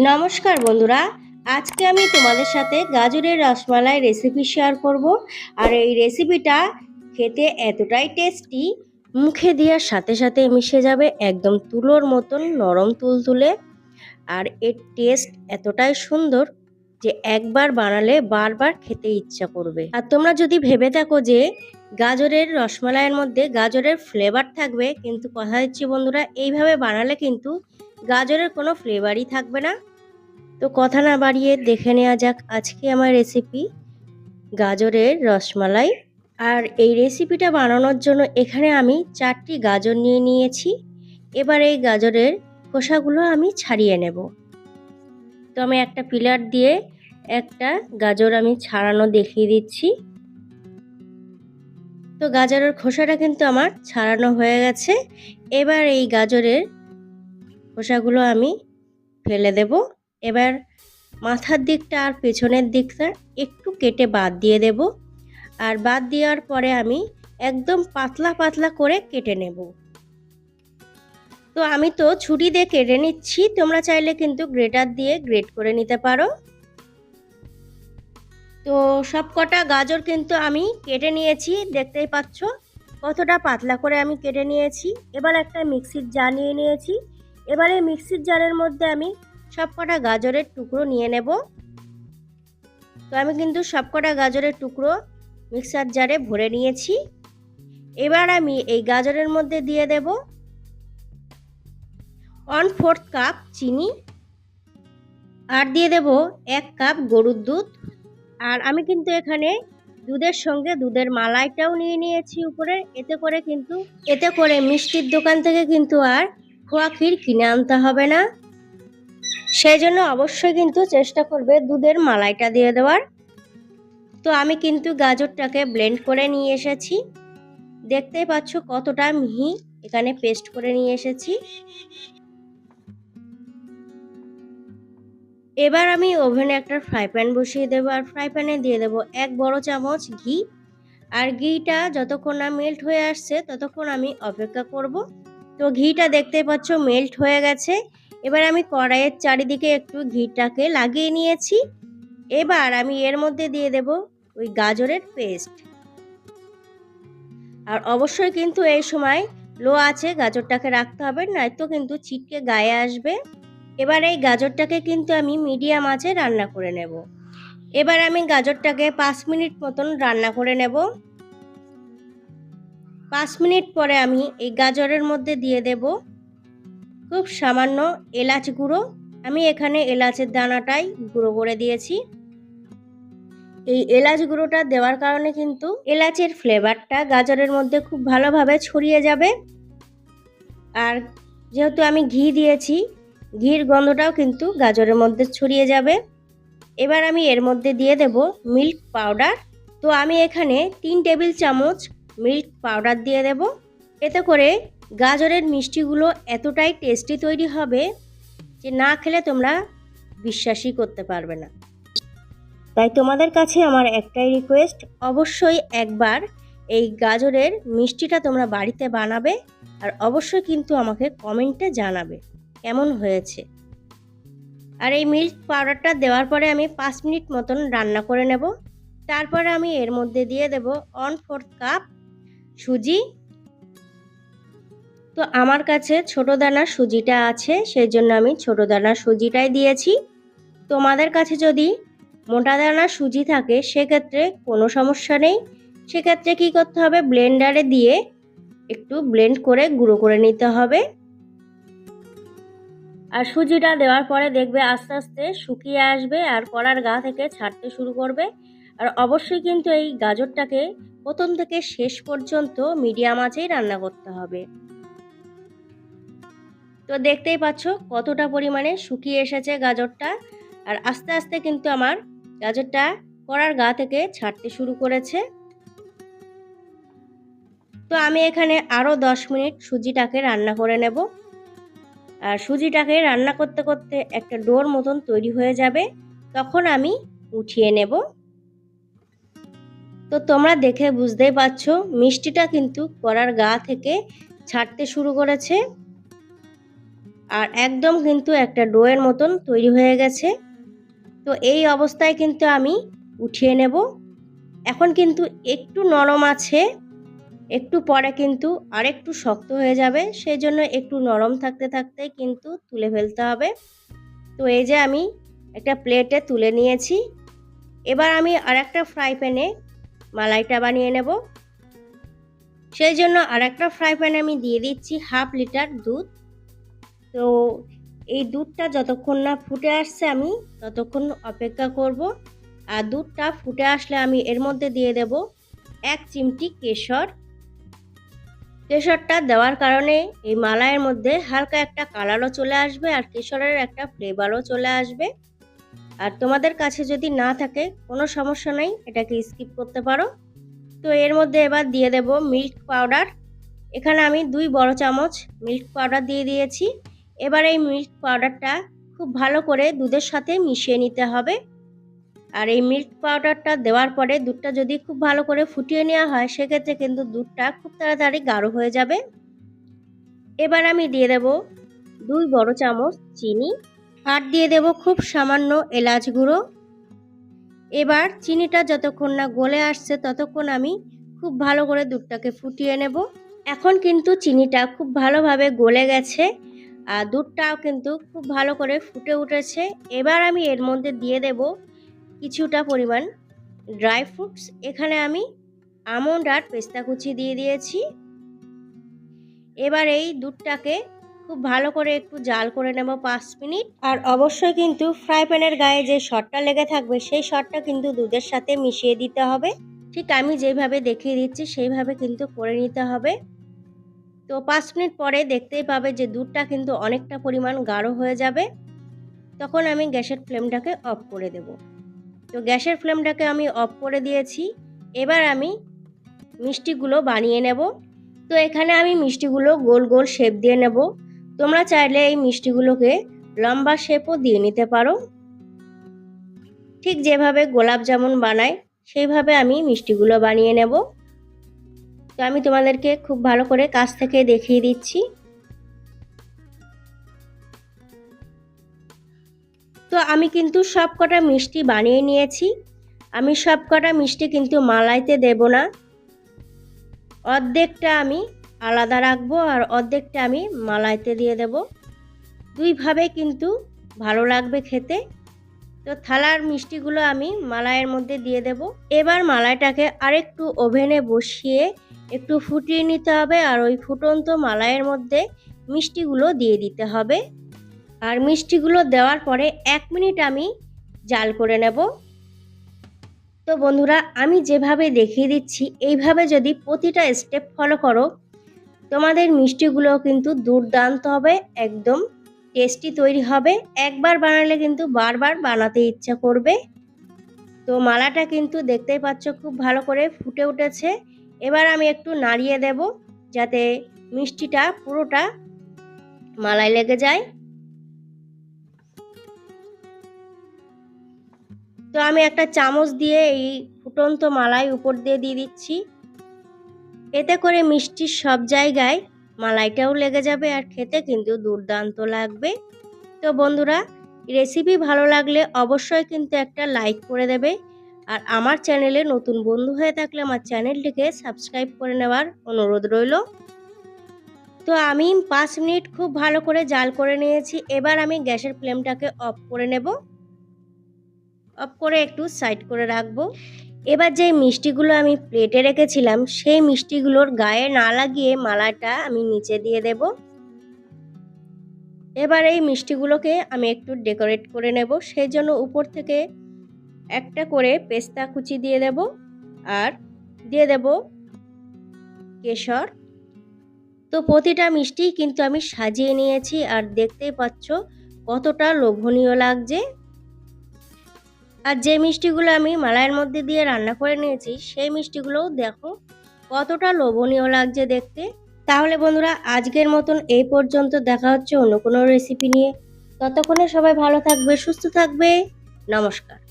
নমস্কার বন্ধুরা, আজকে আমি তোমাদের সাথে গাজরের রসমালাই রেসিপি শেয়ার করব। আর এই রেসিপিটা খেতে এতটাই টেস্টি মুখে দেওয়ার সাথে সাথে মিশে যাবে একদম তুলোর মতন নরম তুল তুলে আর এর টেস্ট এতটাই সুন্দর যে একবার বানালে বারবার খেতে ইচ্ছা করবে। আর তোমরা যদি ভেবে থাকো যে গাজরের রসমালাইয়ের মধ্যে গাজরের ফ্লেভার থাকবে, কিন্তু কথা দিচ্ছি বন্ধুরা, এইভাবে বানালে কিন্তু গাজরের কোনো ফ্লেভারই থাকবে না। তো কথা না বাড়িয়ে দেখে নেওয়া যাক আজকে আমার রেসিপি গাজরের রসমালাই। আর এই রেসিপিটা বানানোর জন্য এখানে আমি চারটি গাজর নিয়ে নিয়েছি। এবার এই গাজরের খোসাগুলো আমি ছাড়িয়ে নেব। তো আমি একটা পিলার দিয়ে একটা গাজর আমি ছাড়ানো দেখিয়ে দিচ্ছি। তো গাজরের খোসাটা কিন্তু আমার ছাড়ানো হয়ে গেছে। এবার এই গাজরের খোসাগুলো আমি ফেলে দেব। এবার মাথার দিকটা আর পেছনের দিকটা একটু কেটে বাদ দিয়ে দেব। আর বাদ দেওয়ার পরে আমি একদম পাতলা পাতলা করে কেটে নেব। তো আমি তো ছুরি দিয়ে কেটে নিচ্ছি, তোমরা চাইলে কিন্তু গ্রেটার দিয়ে গ্রেট করে নিতে পারো। তো সব কটা গাজর কিন্তু আমি কেটে নিয়েছি, দেখতেই পাচ্ছ কতটা পাতলা করে আমি কেটে নিয়েছি। এবার একটা মিক্সির জার নিয়ে নিয়েছি। এবারে মিক্সির জারের মধ্যে আমি সবকটা গাজরের টুকরো নিয়ে নেব। তো আমি কিন্তু সবকটা গাজরের টুকরো মিক্সার জারে ভরে নিয়েছি। এবার আমি এই গাজরের মধ্যে দিয়ে দেব ওয়ান ফোর্থ কাপ চিনি আর দিয়ে দেব এক কাপ গরুর দুধ। আর আমি কিন্তু এখানে দুধের সঙ্গে দুধের মালাইটাও নিয়ে নিয়েছি উপরে। এতে করে কিন্তু, এতে করে মিষ্টির দোকান থেকে কিন্তু আর খোয়া ক্ষীর কিনে আনতে হবে না। সেই জন্য অবশ্যই কিন্তু চেষ্টা করবে দুধের মালাইটা দিয়ে দেওয়ার। তো আমি কিন্তু গাজরটাকে ব্লেন্ড করে নিয়ে এসেছি। দেখতেই পাচ্ছ কতটা মিহি এখানে পেস্ট করে নিয়ে এসেছি। এবার আমি ওভেনে একটা ফ্রাই প্যান বসিয়ে দেবো আর ফ্রাই প্যানে দিয়ে দেবো এক বড় চামচ ঘি। আর ঘিটা যতক্ষণ না মেল্ট হয়ে আসছে ততক্ষণ আমি অপেক্ষা করব। তো ঘিটা দেখতে পাচ্ছ মেল্ট হয়ে গেছে। এবার আমি কড়াইয়ের চারিদিকে একটু ঘিটাকে লাগিয়ে নিয়েছি। এবার আমি এর মধ্যে দিয়ে দেব ওই গাজরের পেস্ট আর অবশ্যই কিন্তু এই সময় লো আছে গাজরটাকে রাখতে হবে, নয়তো কিন্তু ছিটকে গায়ে আসবে। এবার এই গাজরটাকে কিন্তু আমি মিডিয়াম আঁচে রান্না করে নেব। এবার আমি গাজরটাকে পাঁচ মিনিট মতন রান্না করে নেব। পাঁচ মিনিট পরে আমি এই গাজরের মধ্যে দিয়ে দেব খুব সামান্য এলাচ গুঁড়ো। আমি এখানে এলাচের দানাটাই গুঁড়ো করে দিয়েছি। এই এলাচ গুঁড়োটা দেওয়ার কারণে কিন্তু এলাচের ফ্লেভারটা গাজরের মধ্যে খুব ভালোভাবে ছড়িয়ে যাবে। আর যেহেতু আমি ঘি দিয়েছি, ঘির গন্ধটাও কিন্তু গাজরের মধ্যে ছড়িয়ে যাবে। এবার আমি এর মধ্যে দিয়ে দেব মিল্ক পাউডার। তো আমি এখানে তিন টেবিল চামচ মিল্ক পাউডার দিয়ে দেব। এতে করে গাজরের মিষ্টিগুলো এতটাই টেস্টি তৈরি হবে যে না খেলে তোমরা বিশ্বাসই করতে পারবে না। তাই তোমাদের কাছে আমার একটাই রিকোয়েস্ট অবশ্যই একবার এই গাজরের মিষ্টিটা তোমরা বাড়িতে বানাবে আর অবশ্যই কিন্তু আমাকে কমেন্টে জানাবে কেমন হয়েছে। আর এই মিল্ক পাউডারটা দেওয়ার পরে আমি পাঁচ মিনিট মতন রান্না করে নেব। তারপরে আমি এর মধ্যে দিয়ে দেব অন ফোর্থ কাপ সুজি? তো আমার কাছে ছোট দানা সুজিটা আছে সেই জন্য আমি ছোট দানা সুজিটাই দিয়েছি। তোমাদের কাছে যদি মোটা দানা সুজি থাকে, সেক্ষেত্রে কোনো সমস্যা নেই। সেক্ষেত্রে কি করতে হবে? ব্লেন্ডারে দিয়ে একটু ব্লেন্ড করে গুঁড়ো করে নিতে হবে। আর সুজিটা দেওয়ার পরে দেখবে আস্তে আস্তে শুকিয়ে আসবে আর কড়ার গা থেকে ছাড়তে শুরু করবে। আর অবশ্যই কিন্তু এই গাজরটাকে প্রথম থেকে শেষ পর্যন্ত মিডিয়াম আঁচেই রান্না করতে হবে। তো দেখতেই পাচ্ছ কতটা পরিমাণে শুকিয়ে এসেছে গাজরটা। আর আস্তে আস্তে কিন্তু আমার গাজরটা কড়ার গা থেকে ছাড়তে শুরু করেছে। তো আমি এখানে আরও দশ মিনিট সুজিটাকে রান্না করে নেব। আর সুজিটাকে রান্না করতে করতে একটা ডোর মতন তৈরি হয়ে যাবে। তখন আমি উঠিয়ে নেব। তো তোমরা দেখে বুঝতেই পারছ, মিষ্টিটা কিন্তু কড়ার গা থেকে ছাড়তে শুরু করেছে। আর একদম কিন্তু একটা ডোয়ের মতন তৈরি হয়ে গেছে। তো এই অবস্থায় কিন্তু আমি উঠিয়ে নেব। এখন কিন্তু একটু নরম আছে, একটু পরে কিন্তু আরেকটু শক্ত হয়ে যাবে। সেই জন্য একটু নরম থাকতে থাকতে কিন্তু তুলে ফেলতে হবে। তো এই যে আমি একটা প্লেটে তুলে নিয়েছি। এবার আমি আর একটা ফ্রাই প্যানে মালাইটা বানিয়ে নেব। সেই জন্য আর একটা ফ্রাই প্যানে আমি দিয়ে দিচ্ছি হাফ লিটার দুধ। তো এই দুধটা যতক্ষণ না ফুটে আসছে আমি ততক্ষণ অপেক্ষা করব। আর দুধটা ফুটে আসলে আমি এর মধ্যে দিয়ে দেব এক চিমটি কেশর। কেশরটা দেওয়ার কারণে এই মালাইয়ের মধ্যে হালকা একটা কালারও চলে আসবে আর কেশরের একটা ফ্লেভারও চলে আসবে। আর তোমাদের কাছে যদি না থাকে, কোনো সমস্যা নেই, এটাকে স্কিপ করতে পারো। তো এর মধ্যে এবার দিয়ে দেব মিল্ক পাউডার এখানে আমি দুই বড় চামচ মিল্ক পাউডার দিয়ে দিয়েছি। এবার এই মিল্ক পাউডারটা খুব ভালো করে দুধের সাথে মিশিয়ে নিতে হবে। আর এই মিল্ক পাউডারটা দেওয়ার পরে দুধটা যদি খুব ভালো করে ফুটিয়ে নেওয়া হয়, সেক্ষেত্রে কিন্তু দুধটা খুব তাড়াতাড়ি গাঢ় হয়ে যাবে। এবার আমি দিয়ে দেব দুই বড় চামচ চিনি। আর দিয়ে দেব খুব সামান্য এলাচ গুঁড়ো। এবার চিনিটা যতক্ষণ না গলে আসছে ততক্ষণ আমি খুব ভালো করে দুধটাকে ফুটিয়ে নেব। এখন কিন্তু চিনিটা খুব ভালোভাবে গলে গেছে আর দুধটাও কিন্তু খুব ভালো করে ফুটে উঠেছে। এবার আমি এর মধ্যে দিয়ে দেব কিছুটা পরিমাণ ড্রাই ফ্রুটস। এখানে আমি আমন্ড আর পেস্তা কুচি দিয়ে দিয়েছি। এবার এই দুধটাকে খুব ভালো করে একটু জাল করে নেব পাঁচ মিনিট। আর অবশ্যই কিন্তু ফ্রাই প্যানের গায়ে যে শটটা লেগে থাকবে সেই শটটা কিন্তু দুধের সাথে মিশিয়ে দিতে হবে। ঠিক আমি যেভাবে দেখিয়ে দিচ্ছি সেইভাবে কিন্তু করে নিতে হবে। তো পাঁচ মিনিট পরে দেখতেই পাবে যে দুধটা কিন্তু অনেকটা পরিমাণ গাঢ় হয়ে যাবে। তখন আমি গ্যাসের ফ্লেমটাকে অফ করে দেব। তো গ্যাসের ফ্লেমটাকে আমি অফ করে দিয়েছি। এবার আমি মিষ্টিগুলো বানিয়ে নেব। তো এখানে আমি মিষ্টিগুলো গোল গোল শেপ দিয়ে নেব। তোমরা চাইলে এই মিষ্টিগুলোকে লম্বা শেপও দিয়ে নিতে পারো। ঠিক যেভাবে গোলাপ জামুন বানায় সেইভাবে আমি মিষ্টিগুলো বানিয়ে নেব। তো আমি তোমাদেরকে খুব ভালো করে কাছ থেকে দেখিয়ে দিচ্ছি। তো আমি কিন্তু সব কটা মিষ্টি বানিয়ে নিয়েছি। আমি সব কটা মিষ্টি কিন্তু মালাইতে দেব না। অর্ধেকটা আমি আলাদা রাখব আর অর্ধেকটা আমি মালাইতে দিয়ে দেব। দুইভাবে কিন্তু ভালো লাগবে খেতে। তো থালার মিষ্টিগুলো আমি মালাইয়ের মধ্যে দিয়ে দেব। এবার মালাইটাকে আরেকটু ওভেনে বসিয়ে একটু ফুটিয়ে নিতে হবে আর ওই ফুটন্ত মালাইয়ের মধ্যে মিষ্টিগুলো দিয়ে দিতে হবে। আর মিষ্টিগুলো দেওয়ার পরে এক মিনিট আমি জাল করে নেব। তো বন্ধুরা, আমি যেভাবে দেখিয়ে দিচ্ছি, এইভাবে যদি প্রতিটা স্টেপ ফলো করো তোমাদের মিষ্টিগুলো কিন্তু দুর্দান্ত হবে, একদম টেস্টি তৈরি হবে। একবার বানালে কিন্তু বারবার বানাতে ইচ্ছা করবে। তো মালাটা কিন্তু দেখতেই পাচ্ছ খুব ভালো করে ফুটে উঠেছে। এবার আমি একটু নাড়িয়ে দেব যাতে মিষ্টিটা পুরোটা মালাই লেগে যায়। তো আমি একটা চামচ দিয়ে এই ফুটন্ত মালাই উপর দিয়ে দিয়ে দিচ্ছি। এতে করে মিষ্টির সব জায়গায় মালাইটাও লেগে যাবে আর খেতে কিন্তু দুর্দান্ত লাগবে। তো বন্ধুরা রেসিপি ভালো লাগলে অবশ্যই কিন্তু একটা লাইক করে দেবে। আর আমার চ্যানেলে নতুন বন্ধু হয়ে থাকলে আমার চ্যানেলটিকে সাবস্ক্রাইব করে নেওয়ার অনুরোধ রইল। তো আমি পাঁচ মিনিট খুব ভালো করে জাল করে নিয়েছি। এবার আমি গ্যাসের ফ্লেমটাকে অফ করে নেব। অফ করে একটু সাইড করে রাখব। এবার যে মিষ্টিগুলো আমি প্লেটে রেখেছিলাম, সেই মিষ্টিগুলোর গায়ে না লাগিয়ে মালাটা আমি নিচে দিয়ে দেব। এবার এই মিষ্টিগুলোকে আমি একটু ডেকোরেট করে নেব। সেই জন্য উপর থেকে একটা করে পেস্তা কুচি দিয়ে দেব আর দিয়ে দেব কেশর। তো প্রতিটা মিষ্টি কিন্তু আমি সাজিয়ে নিয়েছি আর দেখতেই পাচ্ছ কতটা লোভনীয় লাগছে। আর যে মিষ্টিগুলো আমি মালাইয়ের মধ্যে দিয়ে রান্না করে নিয়েছি, সেই মিষ্টিগুলোও দেখো কতটা লোভনীয় লাগছে দেখতে। তাহলে বন্ধুরা, আজকের মতন এই পর্যন্ত দেখা হচ্ছে অন্য কোনো রেসিপি নিয়ে। ততক্ষণে সবাই ভালো থাকবে, সুস্থ থাকবে। নমস্কার।